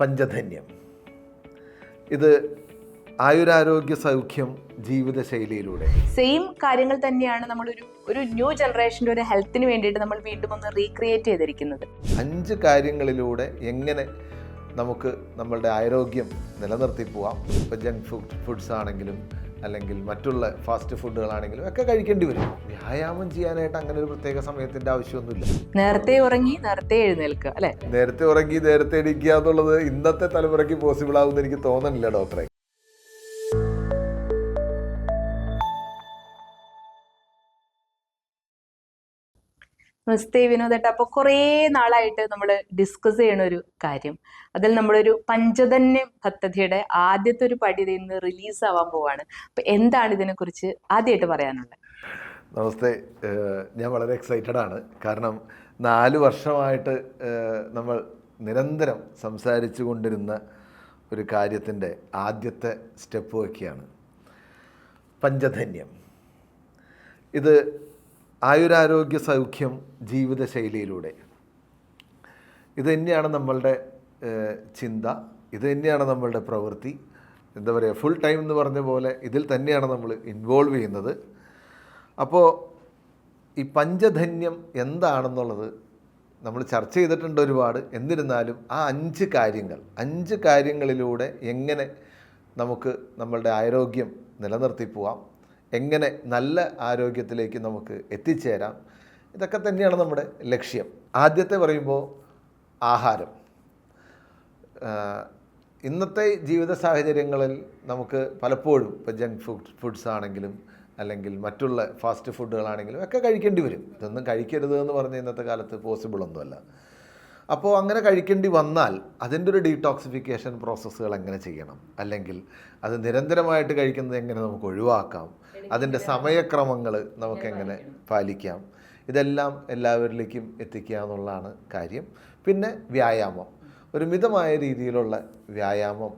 പഞ്ചധന്യം. ഇത് ആയുരാരോഗ്യ സൗഖ്യം ജീവിതശൈലിയിലൂടെ. സെയിം കാര്യങ്ങൾ തന്നെയാണ് നമ്മൾ ഒരു ഒരു ന്യൂ ജനറേഷന്റെ ഒരു ഹെൽത്തിന് വേണ്ടിയിട്ട് നമ്മൾ വീണ്ടും ഒന്ന് റീക്രിയേറ്റ് ചെയ്തിരിക്കുന്നത്. അഞ്ച് കാര്യങ്ങളിലൂടെ എങ്ങനെ നമുക്ക് നമ്മളുടെ ആരോഗ്യം നിലനിർത്തി പോവാം. ഇപ്പോൾ ജങ്ക് ഫുഡ് ഫുഡ്സ് ആണെങ്കിലും അല്ലെങ്കിൽ മറ്റുള്ള ഫാസ്റ്റ് ഫുഡുകളാണെങ്കിലും ഒക്കെ കഴിക്കേണ്ടി വരും. വ്യായാമം ചെയ്യാനായിട്ട് അങ്ങനെ ഒരു പ്രത്യേക സമയത്തിന്റെ ആവശ്യമൊന്നുമില്ല. നേരത്തെ ഉറങ്ങി നേരത്തെ എഴുന്നേൽക്കുക അല്ലെ? നേരത്തെ ഉറങ്ങി നേരത്തെ എണീക്കുക എന്നുള്ളത് ഇന്നത്തെ തലമുറയ്ക്ക് പോസിബിൾ ആവുമെന്ന് എനിക്ക് തോന്നുന്നില്ല ഡോക്ടറെ നമസ്തേ വിനോദേട്ട അപ്പോൾ കുറേ നാളായിട്ട് നമ്മൾ ഡിസ്കസ് ചെയ്യണ ഒരു കാര്യം. അതിൽ നമ്മളൊരു പഞ്ചധന്യ പദ്ധതിയുടെ ആദ്യത്തെ ഒരു പടി ഇന്ന് റിലീസ് ആവാൻ പോവാണ്. അപ്പൊ എന്താണ് ഇതിനെക്കുറിച്ച് ആദ്യമായിട്ട് പറയാനുള്ളത്? നമസ്തേ ഞാൻ വളരെ എക്സൈറ്റഡ് ആണ്. കാരണം നാല് വർഷമായിട്ട് നമ്മൾ നിരന്തരം സംസാരിച്ചു കൊണ്ടിരുന്ന ഒരു കാര്യത്തിന്റെ ആദ്യത്തെ സ്റ്റെപ്പ് വയ്ക്കുകയാണ്. പഞ്ചധന്യം. ഇത് ആയുരാരോഗ്യ സൗഖ്യം ജീവിതശൈലിയിലൂടെ. ഇത് തന്നെയാണ് നമ്മളുടെ ചിന്ത. ഇത് തന്നെയാണ് നമ്മളുടെ പ്രവൃത്തി. എന്താ പറയുക ഫുൾ ടൈം എന്ന് പറഞ്ഞ പോലെ ഇതിൽ തന്നെയാണ് നമ്മൾ ഇൻവോൾവ് ചെയ്യുന്നത്. അപ്പോൾ ഈ പഞ്ചധന്യം എന്താണെന്നുള്ളത് നമ്മൾ ചർച്ച ചെയ്തിട്ടുണ്ട് ഒരുപാട്. എന്നിരുന്നാലും ആ അഞ്ച് കാര്യങ്ങൾ അഞ്ച് കാര്യങ്ങളിലൂടെ എങ്ങനെ നമുക്ക് നമ്മളുടെ ആരോഗ്യം നിലനിർത്തി പോവാം. എങ്ങനെ നല്ല ആരോഗ്യത്തിലേക്ക് നമുക്ക് എത്തിച്ചേരാം? ഇതൊക്കെ തന്നെയാണ് നമ്മുടെ ലക്ഷ്യം. ആദ്യത്തെ പറയുമ്പോൾ ആഹാരം. ഇന്നത്തെ ജീവിത സാഹചര്യങ്ങളിൽ നമുക്ക് പലപ്പോഴും ഇപ്പോൾ ജങ്ക് ഫുഡ് ഫുഡ്സ് ആണെങ്കിലും അല്ലെങ്കിൽ മറ്റുള്ള ഫാസ്റ്റ് ഫുഡുകളാണെങ്കിലും ഒക്കെ കഴിക്കേണ്ടി വരും. ഇതൊന്നും കഴിക്കരുത് എന്ന് പറഞ്ഞ ഇന്നത്തെ കാലത്ത് പോസിബിൾ ഒന്നുമല്ല. അപ്പോൾ അങ്ങനെ കഴിക്കേണ്ടി വന്നാൽ അതിന്റെ ഒരു ഡീടോക്സിഫിക്കേഷൻ പ്രോസസ്സുകൾ എങ്ങനെ ചെയ്യണം? അല്ലെങ്കിൽ അത് നിരന്തരമായിട്ട് കഴിക്കുന്നത് എങ്ങനെ നമുക്ക് ഒഴിവാക്കാം? അതിന്റെ സമയക്രമങ്ങൾ നമുക്ക് എങ്ങനെ പാലിക്കാം. ഇതെല്ലാം എല്ലാവരിലേക്കും എത്തിക്കുക എന്നുള്ളതാണ് കാര്യം. പിന്നെ വ്യായാമം. ഒരു മിതമായ രീതിയിലുള്ള വ്യായാമം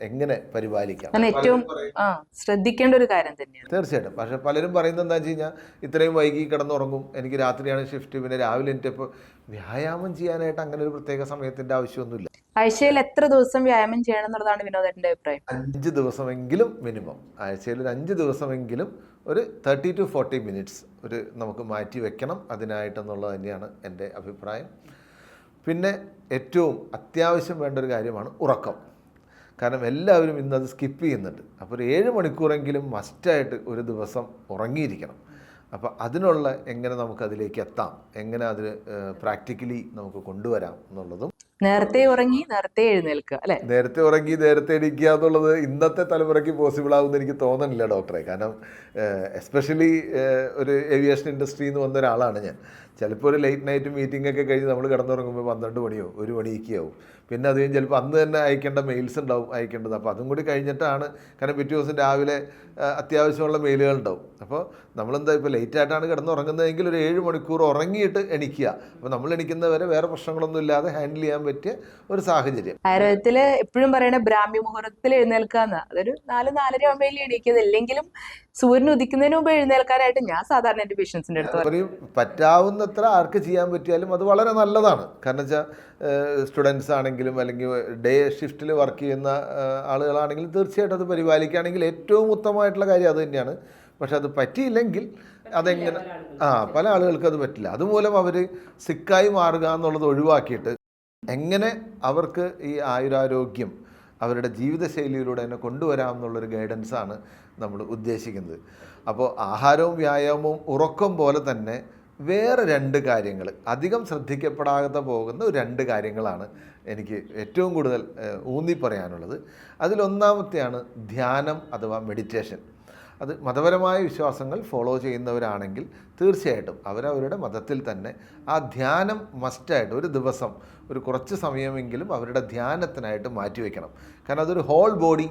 എങ്ങനെ പരിപാലിക്കാം? ഏറ്റവും ആ ശ്രദ്ധിക്കേണ്ട ഒരു കാര്യം തന്നെയാണ്. തീർച്ചയായിട്ടും. പക്ഷെ പലരും പറയുന്നത് എന്താ വെച്ച് കഴിഞ്ഞാൽ ഇത്രയും വൈകി കിടന്നുറങ്ങും എനിക്ക് രാത്രിയാണ് ഷിഫ്റ്റ് പിന്നെ രാവിലെ എനിക്കിപ്പോൾ വ്യായാമം ചെയ്യാനായിട്ട് അങ്ങനെ ഒരു പ്രത്യേക സമയത്തിന്റെ ആവശ്യമൊന്നുമില്ല. ആഴ്ചയിൽ എത്ര ദിവസം വ്യായാമം ചെയ്യണം എന്നുള്ളതാണ് വിനോദന്റെ അഭിപ്രായം? അഞ്ച് ദിവസമെങ്കിലും മിനിമം ആഴ്ചയിൽ ഒരു അഞ്ച് ദിവസമെങ്കിലും ഒരു തേർട്ടി ടു ഫോർട്ടി മിനിറ്റ്സ് ഒരു നമുക്ക് മാറ്റി വെക്കണം അതിനായിട്ടെന്നുള്ളത് തന്നെയാണ് എന്റെ അഭിപ്രായം. പിന്നെ ഏറ്റവും അത്യാവശ്യം വേണ്ട ഒരു കാര്യമാണ് ഉറക്കം. കാരണം എല്ലാവരും ഇന്ന് അത് സ്കിപ്പ് ചെയ്യുന്നുണ്ട്. അപ്പോൾ ഒരു ഏഴ് മണിക്കൂറെങ്കിലും മസ്റ്റായിട്ട് ഒരു ദിവസം ഉറങ്ങിയിരിക്കണം. അപ്പോൾ അതിനുള്ള എങ്ങനെ നമുക്കതിലേക്ക് എത്താം? എങ്ങനെ അതിന് പ്രാക്ടിക്കലി നമുക്ക് കൊണ്ടുവരാം എന്നുള്ളതും നേരത്തെ ഉറങ്ങി നേരത്തെ എഴുന്നേൽക്കുക അല്ലെ? നേരത്തെ ഉറങ്ങി നേരത്തെ എണീക്കുക എന്നുള്ളത് ഇന്നത്തെ തലമുറയ്ക്ക് പോസിബിൾ ആവുമെന്ന് എനിക്ക് തോന്നുന്നില്ല ഡോക്ടറെ കാരണം എസ്പെഷ്യലി ഒരു ഏവിയേഷൻ ഇൻഡസ്ട്രിയിൽ നിന്ന് വന്ന ഒരാളാണ് ഞാൻ. ചിലപ്പോൾ ഒരു ലേറ്റ് നൈറ്റ് മീറ്റിംഗ് ഒക്കെ കഴിഞ്ഞ് നമ്മൾ കിടന്നുറങ്ങുമ്പോൾ പന്ത്രണ്ട് മണിയോ ഒരു മണിയൊക്കെയാവും പിന്നെ അത് കഴിഞ്ഞ് ചിലപ്പോൾ അന്ന് തന്നെ അയക്കേണ്ട മെയിൽസ് ഉണ്ടാവും അയക്കേണ്ടത്. അപ്പോൾ അതും കൂടി കഴിഞ്ഞിട്ടാണ്. കാരണം പിറ്റേ ദിവസം രാവിലെ അത്യാവശ്യമുള്ള മെയിലുകൾ ഉണ്ടാവും. അപ്പോൾ നമ്മളെന്താ ഇപ്പോൾ ലേറ്റായിട്ടാണ് കിടന്നുറങ്ങുന്നതെങ്കിൽ ഒരു ഏഴ് മണിക്കൂർ ഉറങ്ങിയിട്ട് എണിക്കുക. അപ്പോൾ നമ്മൾ എണിക്കുന്നവരെ വേറെ പ്രശ്നങ്ങളൊന്നും ഇല്ലാതെ ഹാൻഡിൽ ചെയ്യാൻ പറ്റിയ ഒരു സാഹചര്യം. ആയുർവേദത്തിൽ എപ്പോഴും പറയണ ബ്രാഹ്മ്യ മുഹൂർത്തത്തിൽ എഴുന്നേൽക്കുക എന്നാ അതൊരു നാല് നാലര ആകുമ്പോഴേ എണീക്കുന്നത് ഇല്ലെങ്കിലും സൂര്യൻ ഉദിക്കുന്നതിന് മുമ്പ് എഴുന്നേൽക്കാനായിട്ട് ഞാൻ സാധാരണ എന്റെ പേഷ്യൻസിന്റെ അടുത്ത് പറയും പറ്റാവുന്നത്ര ആർക്ക് ചെയ്യാൻ പറ്റിയാലും അത് വളരെ നല്ലതാണ്. കാരണം വെച്ചാൽ സ്റ്റുഡൻസ് ആണെങ്കിലും അല്ലെങ്കിൽ ഡേ ഷിഫ്റ്റിൽ വർക്ക് ചെയ്യുന്ന ആളുകളാണെങ്കിലും തീർച്ചയായിട്ടും അത് പരിപാലിക്കുകയാണെങ്കിൽ ഏറ്റവും ഉത്തമമായിട്ടുള്ള കാര്യം അത് തന്നെയാണ്. പക്ഷെ അത് പറ്റിയില്ലെങ്കിൽ അതെങ്ങനെ ആ പല ആളുകൾക്കും അത് പറ്റില്ല. അതുമൂലം അവർ സിക്കായി മാറുക എന്നുള്ളത് ഒഴിവാക്കിയിട്ട് എങ്ങനെ അവർക്ക് ഈ ആയുരാരോഗ്യം അവരുടെ ജീവിതശൈലിയിലൂടെ തന്നെ കൊണ്ടുവരാം എന്നുള്ളൊരു ഗൈഡൻസാണ് നമ്മൾ ഉദ്ദേശിക്കുന്നത്. അപ്പോൾ ആഹാരവും വ്യായാമവും ഉറക്കം പോലെ തന്നെ വേറെ രണ്ട് കാര്യങ്ങൾ അധികം ശ്രദ്ധിക്കപ്പെടാതെ പോകുന്ന രണ്ട് കാര്യങ്ങളാണ് എനിക്ക് ഏറ്റവും കൂടുതൽ ഊന്നി പറയാനുള്ളത്. അതിലൊന്നാമത്തെയാണ് ധ്യാനം അഥവാ മെഡിറ്റേഷൻ അത് മതപരമായ വിശ്വാസങ്ങൾ ഫോളോ ചെയ്യുന്നവരാണെങ്കിൽ തീർച്ചയായിട്ടും അവരവരുടെ മതത്തിൽ തന്നെ ആ ധ്യാനം മസ്റ്റായിട്ട് ഒരു ദിവസം ഒരു കുറച്ച് സമയമെങ്കിലും അവരുടെ ധ്യാനത്തിനായിട്ട് മാറ്റിവെക്കണം കാരണം അതൊരു ഹോൾ ബോഡി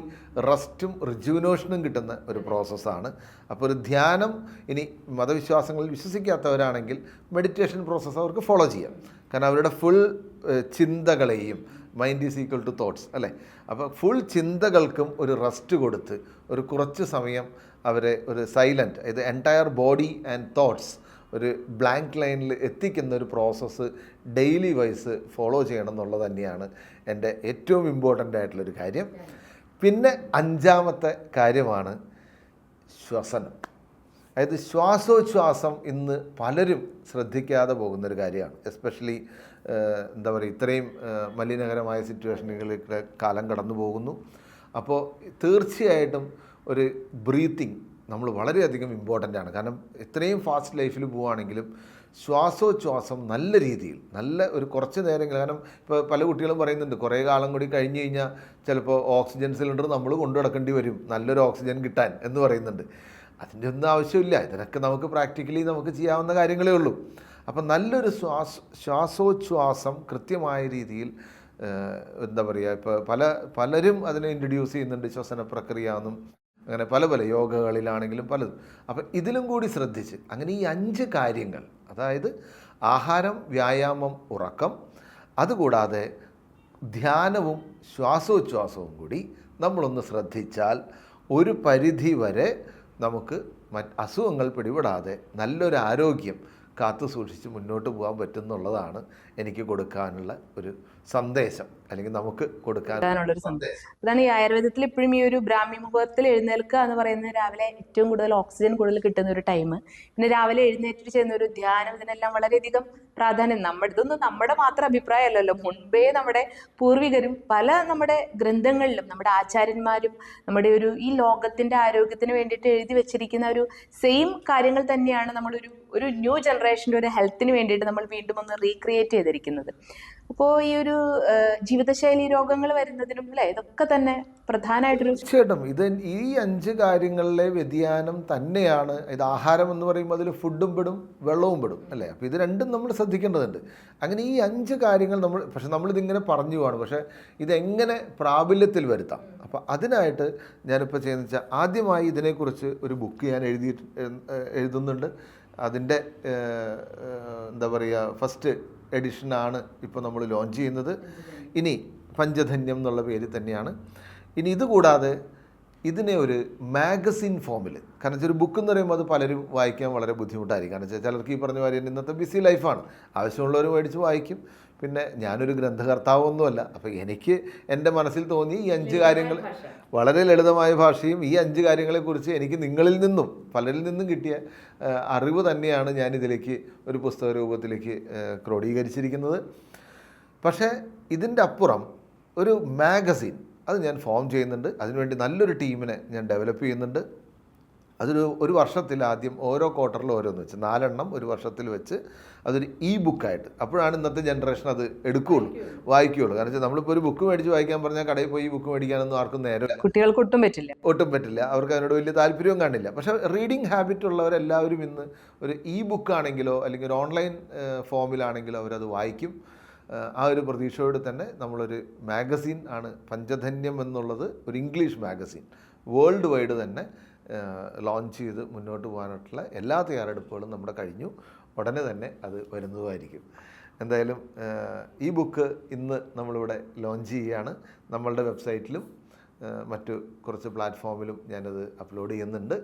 റെസ്റ്റും റിജുവിനോഷനും കിട്ടുന്ന ഒരു പ്രോസസ്സാണ് അപ്പോൾ ഒരു ധ്യാനം ഇനി മതവിശ്വാസങ്ങളിൽ വിശ്വസിക്കാത്തവരാണെങ്കിൽ മെഡിറ്റേഷൻ പ്രോസസ്സ് അവർക്ക് ഫോളോ ചെയ്യാം. കാരണം അവരുടെ full ചിന്തകളെയും mind is equal to thoughts അല്ലേ? അപ്പോൾ ഫുൾ ചിന്തകൾക്കും ഒരു റെസ്റ്റ് കൊടുത്ത് ഒരു കുറച്ച് സമയം അവരെ ഒരു സൈലന്റ് ഇത് എന്റയർ ബോഡി ആൻഡ് തോട്ട്സ് ഒരു ബ്ലാങ്ക് ലൈനിൽ എത്തിക്കുന്ന ഒരു പ്രോസസ്സ് ഡെയിലി വൈസ് ഫോളോ ചെയ്യണം എന്നുള്ളത് തന്നെയാണ് എന്റെ ഏറ്റവും ഇമ്പോർട്ടന്റ് ആയിട്ടുള്ളൊരു കാര്യം. പിന്നെ അഞ്ചാമത്തെ കാര്യമാണ് ശ്വസനം. അതായത് ശ്വാസോച്ഛ്വാസം ഇന്ന് പലരും ശ്രദ്ധിക്കാതെ പോകുന്നൊരു കാര്യമാണ്. എസ്പെഷ്യലി എന്താ പറയുക ഇത്രയും മലിനകരമായ സിറ്റുവേഷനുകളിൽ കാലം കടന്നു പോകുന്നു അപ്പോൾ തീർച്ചയായിട്ടും ഒരു ബ്രീത്തിങ് നമ്മൾ വളരെയധികം ഇമ്പോർട്ടന്റ് ആണ്. കാരണം എത്രയും ഫാസ്റ്റ് ലൈഫിൽ പോവുകയാണെങ്കിലും ശ്വാസോച്ഛ്വാസം നല്ല രീതിയിൽ നല്ല ഒരു കുറച്ച് നേരങ്ങൾ കാരണം ഇപ്പോൾ പല കുട്ടികളും പറയുന്നുണ്ട് കുറേ കാലം കൂടി കഴിഞ്ഞ് കഴിഞ്ഞാൽ ചിലപ്പോൾ ഓക്സിജൻ സിലിണ്ടർ നമ്മൾ കൊണ്ടു നടക്കേണ്ടി വരും നല്ലൊരു ഓക്സിജൻ കിട്ടാൻ എന്ന് പറയുന്നുണ്ട്. അതിന്റെ ഒന്നും ആവശ്യമില്ല ഇതിനൊക്കെ നമുക്ക് പ്രാക്ടിക്കലി നമുക്ക് ചെയ്യാവുന്ന കാര്യങ്ങളേ ഉള്ളൂ. അപ്പം നല്ലൊരു ശ്വാസ ശ്വാസോച്ഛ്വാസം കൃത്യമായ രീതിയിൽ എന്താ പറയുക ഇപ്പോൾ പല പലരും അതിനെ ഇൻട്രൊഡ്യൂസ് ചെയ്യുന്നുണ്ട് ശ്വസന പ്രക്രിയ എന്നും. അങ്ങനെ പല പല യോഗകളിലാണെങ്കിലും പലതും. അപ്പം ഇതിലും കൂടി ശ്രദ്ധിച്ച് അങ്ങനെ ഈ അഞ്ച് കാര്യങ്ങൾ അതായത് ആഹാരം വ്യായാമം ഉറക്കം അതുകൂടാതെ ധ്യാനവും ശ്വാസോച്ഛ്വാസവും കൂടി നമ്മളൊന്ന് ശ്രദ്ധിച്ചാൽ ഒരു പരിധി വരെ നമുക്ക് മറ്റ് അസുഖങ്ങൾ പിടിപെടാതെ നല്ലൊരു ആരോഗ്യം കാത്തു സൂക്ഷിച്ച് മുന്നോട്ട് പോകാൻ പറ്റുന്നുള്ളതാണ് എനിക്ക് കൊടുക്കാനുള്ള ഒരു സന്ദേശം അല്ലെങ്കിൽ നമുക്ക് കൊടുക്കാൻ കൊടുക്കാനുള്ളൊരു സന്ദേശം. അതാണ് ഈ ആയുർവേദത്തിൽ ഇപ്പോഴും ഈ ഒരു ബ്രാഹ്മി മുഹൂർത്തത്തിൽ എഴുന്നേൽക്കുക എന്ന് പറയുന്നത് രാവിലെ ഏറ്റവും കൂടുതൽ ഓക്സിജൻ കൂടുതൽ കിട്ടുന്ന ഒരു ടൈം പിന്നെ രാവിലെ എഴുന്നേറ്റ് ചെയ്യുന്ന ഒരു ധ്യാനം ഇതിനെല്ലാം വളരെയധികം പ്രാധാന്യം. നമ്മുടെ ഇതൊന്നും നമ്മുടെ മാത്രം അഭിപ്രായമല്ലല്ലോ. മുൻപേ നമ്മുടെ പൂർവികരും പല നമ്മുടെ ഗ്രന്ഥങ്ങളിലും നമ്മുടെ ആചാര്യന്മാരും നമ്മുടെ ഒരു ഈ ലോകത്തിന്റെ ആരോഗ്യത്തിന് വേണ്ടിയിട്ട് എഴുതി വെച്ചിരിക്കുന്ന ഒരു സെയിം കാര്യങ്ങൾ തന്നെയാണ് നമ്മളൊരു ഒരു ന്യൂ ജനറേഷന്റെ ഒരു ഹെൽത്തിന് വേണ്ടിയിട്ട് നമ്മൾ വീണ്ടും ഒന്ന് റീക്രിയേറ്റ് ചെയ്തിരിക്കുന്നത്. അപ്പോൾ ഈ ഒരു ജീവിതശൈലി രോഗങ്ങൾ വരുന്നതിനും അല്ലെ? ഇതൊക്കെ തന്നെ പ്രധാനമായിട്ടൊരു തീർച്ചയായിട്ടും. ഇത് ഈ അഞ്ച് കാര്യങ്ങളിലെ വ്യതിയാനം തന്നെയാണ്. ഇത് ആഹാരം എന്ന് പറയുമ്പോൾ അതിൽ ഫുഡും പെടും വെള്ളവും പെടും അല്ലേ? അപ്പോൾ ഇത് രണ്ടും നമ്മൾ ശ്രദ്ധിക്കേണ്ടതുണ്ട്. അങ്ങനെ ഈ അഞ്ച് കാര്യങ്ങൾ നമ്മൾ പക്ഷെ നമ്മളിതിങ്ങനെ പറഞ്ഞു പോവാണ്. പക്ഷേ ഇതെങ്ങനെ പ്രാബല്യത്തിൽ വരുത്താം? അപ്പോൾ അതിനായിട്ട് ഞാനിപ്പോൾ ചെയ്യുന്ന വെച്ചാൽ ആദ്യമായി ഇതിനെക്കുറിച്ച് ഒരു ബുക്ക് ഞാൻ എഴുതി എഴുതുന്നുണ്ട്. അതിന്റെ എന്താ പറയുക ഫസ്റ്റ് എഡിഷനാണ് ഇപ്പോൾ നമ്മൾ ലോഞ്ച് ചെയ്യുന്നത്. ഇനി പഞ്ചധന്യം എന്നുള്ള പേര് തന്നെയാണ്. ഇനി ഇത് കൂടാതെ ഇതിനെ ഒരു മാഗസിൻ ഫോമിൽ കാരണം വെച്ചാൽ ഒരു ബുക്ക് എന്ന് പറയുമ്പോൾ അത് പലരും വായിക്കാൻ വളരെ ബുദ്ധിമുട്ടായിരിക്കും. കാരണം വെച്ചാൽ ചിലർക്ക് ഈ പറഞ്ഞ കാര്യം ഇന്നത്തെ ബിസി ലൈഫാണ് ആവശ്യമുള്ളവർ മേടിച്ച് വായിക്കും. പിന്നെ ഞാനൊരു ഗ്രന്ഥകർത്താവൊന്നുമല്ല. അപ്പോൾ എനിക്ക് എന്റെ മനസ്സിൽ തോന്നി ഈ അഞ്ച് കാര്യങ്ങൾ വളരെ ലളിതമായ ഭാഷയും ഈ അഞ്ച് കാര്യങ്ങളെക്കുറിച്ച് എനിക്ക് നിങ്ങളിൽ നിന്നും പലരിൽ നിന്നും കിട്ടിയ അറിവ് തന്നെയാണ് ഞാൻ ഇതിലേക്ക് ഒരു പുസ്തക രൂപത്തിലേക്ക് ക്രോഡീകരിച്ചിരിക്കുന്നത്. പക്ഷേ ഇതിന്റെ അപ്പുറം ഒരു മാഗസിൻ അത് ഞാൻ ഫോം ചെയ്യുന്നുണ്ട്. അതിനുവേണ്ടി നല്ലൊരു ടീമിനെ ഞാൻ ഡെവലപ്പ് ചെയ്യുന്നുണ്ട്. അതൊരു ഒരു വർഷത്തിൽ ആദ്യം ഓരോ ക്വാർട്ടറിൽ ഓരോന്ന് വെച്ച് നാലെണ്ണം ഒരു വർഷത്തിൽ വെച്ച് അതൊരു ഇ ബുക്കായിട്ട് അപ്പോഴാണ് ഇന്നത്തെ ജനറേഷൻ അത് എടുക്കുകയുള്ളൂ വായിക്കുകയുള്ളൂ. കാരണം വെച്ചാൽ നമ്മളിപ്പോൾ ഒരു ബുക്ക് മേടിച്ച് വായിക്കാൻ പറഞ്ഞാൽ കടയിൽ പോയി ഈ ബുക്ക് മേടിക്കാനൊന്നും ആർക്കും നേരം കുട്ടികൾക്ക് ഒട്ടും പറ്റില്ല. ഒട്ടും പറ്റില്ല. അവർക്ക് അതിനോട് വലിയ താല്പര്യവും കാണില്ല. പക്ഷേ റീഡിങ് ഹാബിറ്റ് ഉള്ളവരെല്ലാവരും ഇന്ന് ഒരു ഇ ബുക്ക് ആണെങ്കിലോ അല്ലെങ്കിൽ ഒരു ഓൺലൈൻ ഫോമിലാണെങ്കിലോ അവരത് വായിക്കും. ആ ഒരു പ്രതീക്ഷയോട് തന്നെ നമ്മളൊരു മാഗസീൻ ആണ് പഞ്ചധന്യം എന്നുള്ളത് ഒരു ഇംഗ്ലീഷ് മാഗസീൻ. വേൾഡ് വൈഡ് തന്നെ ലോഞ്ച് ചെയ്ത് മുന്നോട്ട് പോകാനായിട്ടുള്ള എല്ലാ തയ്യാറെടുപ്പുകളും നമ്മുടെ കഴിഞ്ഞു. ഉടനെ തന്നെ അത് വരുന്നതുമായിരിക്കും എന്തായാലും ഈ ബുക്ക് ഇന്ന് നമ്മളിവിടെ ലോഞ്ച് ചെയ്യുകയാണ്. നമ്മളുടെ വെബ്സൈറ്റിലും മറ്റു കുറച്ച് പ്ലാറ്റ്ഫോമിലും ഞാനത് അപ്ലോഡ് ചെയ്യുന്നുണ്ട്.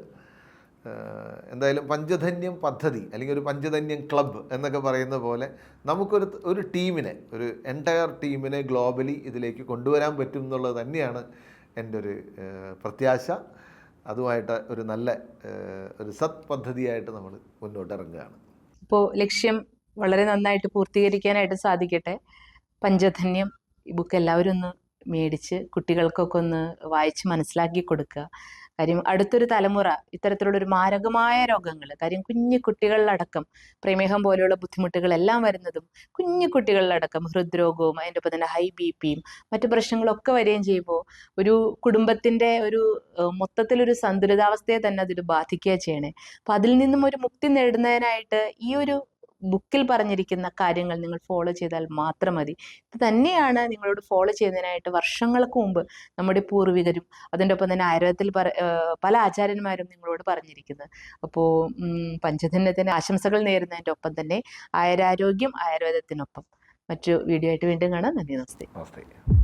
എന്തായാലും പഞ്ചധന്യം പദ്ധതി അല്ലെങ്കിൽ ഒരു പഞ്ചധന്യം ക്ലബ്ബ് എന്നൊക്കെ പറയുന്ന പോലെ നമുക്കൊരു ഒരു ടീമിനെ ഒരു എന്റയർ ടീമിനെ ഗ്ലോബലി ഇതിലേക്ക് കൊണ്ടുവരാൻ പറ്റും എന്നുള്ളത് തന്നെയാണ് എന്റെ ഒരു പ്രത്യാശ. അതുമായിട്ട് ഒരു നല്ല ഒരു സത് പദ്ധതിയായിട്ട് നമ്മൾ മുന്നോട്ടിറങ്ങുകയാണ്. ഇപ്പോൾ ലക്ഷ്യം വളരെ നന്നായിട്ട് പൂർത്തീകരിക്കാനായിട്ട് സാധിക്കട്ടെ. പഞ്ചധന്യം ഈ ബുക്ക് എല്ലാവരും ഒന്ന് മേടിച്ച് കുട്ടികൾക്കൊക്കെ ഒന്ന് വായിച്ച് മനസ്സിലാക്കി കൊടുക്കുക. കാര്യം അടുത്തൊരു തലമുറ ഇത്തരത്തിലുള്ള ഒരു മാരകമായ രോഗങ്ങൾ കാര്യം കുഞ്ഞു കുട്ടികളിലടക്കം പ്രമേഹം പോലെയുള്ള ബുദ്ധിമുട്ടുകളെല്ലാം വരുന്നതും കുഞ്ഞു കുട്ടികളിലടക്കം ഹൃദ്രോഗവും അതിന്റെ ഒപ്പം തന്നെ ഹൈ ബി പിയും മറ്റു പ്രശ്നങ്ങളൊക്കെ വരികയും ചെയ്യുമ്പോൾ ഒരു കുടുംബത്തിന്റെ ഒരു മൊത്തത്തിലൊരു സന്തുലിതാവസ്ഥയെ തന്നെ അതിൽ ബാധിക്കുക ചെയ്യണേ അപ്പം അതിൽ നിന്നും ഒരു മുക്തി നേടുന്നതിനായിട്ട് ഈ ഒരു ബുക്കിൽ പറഞ്ഞിരിക്കുന്ന കാര്യങ്ങൾ നിങ്ങൾ ഫോളോ ചെയ്താൽ മാത്രം മതി. ഇത് തന്നെയാണ് നിങ്ങളോട് ഫോളോ ചെയ്യുന്നതിനായിട്ട് വർഷങ്ങൾക്ക് മുമ്പ് നമ്മുടെ പൂർവികരും അതിന്റെ ഒപ്പം തന്നെ ആയുർവേദത്തിൽ പറ പല ആചാര്യന്മാരും നിങ്ങളോട് പറഞ്ഞിരിക്കുന്നത്. അപ്പോൾ പഞ്ചധന്യത്തിന് ആശംസകൾ നേരുന്നതിന്റെ ഒപ്പം തന്നെ ആയുരാരോഗ്യം ആയുർവേദത്തിനൊപ്പം. മറ്റു വീഡിയോ ആയിട്ട് വീണ്ടും കാണാം. നന്ദി നമസ്തേ. നമസ്തേ.